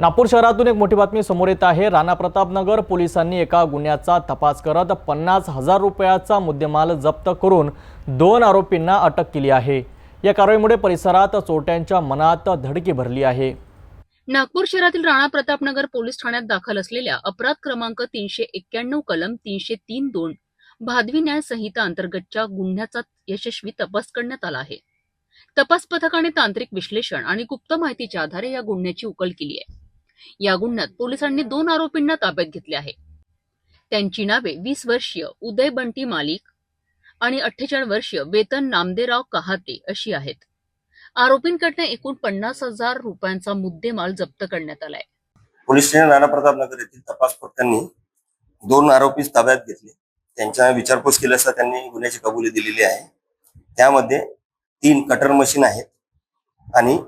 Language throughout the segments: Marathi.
नागपूर शहरातून एक मोठी बातमी समोर येत आहे. राणा प्रतापनगर पोलिसांनी एका गुन्ह्याचा तपास करत पन्नास हजार रुपयाचा मुद्देमाल जप्त करून दोन आरोपींना अटक केली आहे. या कारवाईमुळे परिसरात चोरट्यांच्या मनात धडकी भरली आहे. नागपूर शहरातील राणा प्रतापनगर पोलीस ठाण्यात दाखल असलेल्या अपराध क्रमांक तीनशे एक्क्याण्णव कलम तीनशे तीन दोन भादवी न्याय संहिता अंतर्गतच्या गुन्ह्याचा यशस्वी तपास करण्यात आला आहे. तपास पथकाने तांत्रिक विश्लेषण आणि गुप्त माहितीच्या आधारे या गुन्ह्याची उकल केली आहे. या गुन्ह्यात पोलिसांनी दोन आरोपींना ताब्यात घेतले आहे. त्यांची नावे वीस वर्षीय उदय बंटी मालिक आणि अठ्ठेचाळीस वर्षीय वेतन नामदेराव कहाते अशी आहेत. आरोपींकडनं एकूण पन्नास हजार रुपयांचा मुद्देमाल जप्त करण्यात आलाय. पोलीस स्टेशन राणा प्रतापनगर येथील तपास पथकांनी दोन आरोपी ताब्यात घेतले. त्यांच्या विचारपूस केली असता त्यांनी गुन्ह्याची कबुली दिलेली आहे. त्यामध्ये तीन कटर मशीन आहेत आणि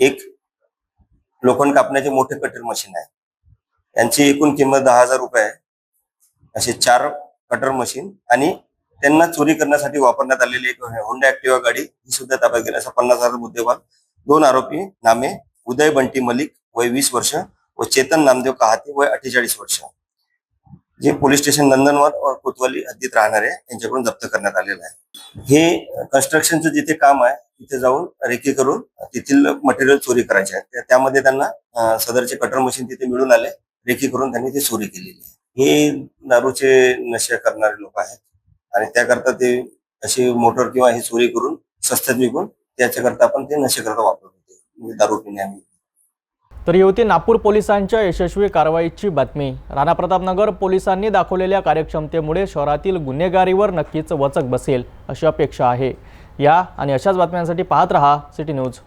एक लोखंड कापण्याचे मोठे कटर मशीन आहे. यांची एकूण किंमत दहा हजार रुपये आहे. असे चार कटर मशीन आणि त्यांना चोरी करण्यासाठी वापरण्यात आलेली एक होंडा ऍक्टिव्हा गाडी ही सुद्धा ताब्यात गेली असा पन्नास हजार मुद्देमाल. दोन आरोपी नामे उदय बंटी मलिक वय वीस वर्ष व चेतन नामदेव कहाते वय अठ्ठेचाळीस वर्ष. जे पोलीस स्टेशन नंदनवन व कोतवाली हद्दीत राहणारे यांच्याकडून जप्त करण्यात आलेलं आहे. हे कन्स्ट्रक्शनचं जिथे काम आहे तिथे जाऊन रेकी करून तेथील मटेरियल चोरी करायचे आहे त्यामध्ये त्यांना सदरचे कटर मशीन तिथे मिळून आले. रेकी करून त्यांनी ती चोरी केलेली आहे. हे दारूचे नशे करणारे लोक आहेत. आणि त्याकरता ते अशी मोटर किंवा हे चोरी करून स्वस्तात विकून त्याच्याकरता आपण ते नशेकरता वापरत होते. म्हणजे दारू पिणे आम्ही. तर ही होती नागपूर पोलिसांच्या यशस्वी कारवाईची बातमी. राणा प्रतापनगर पोलिसांनी दाखवलेल्या कार्यक्षमतेमुळे शहरातील गुन्हेगारीवर नक्कीच वचक बसेल अशी अपेक्षा आहे. या आणि अशाच बातम्यांसाठी पाहत रहा सिटी न्यूज.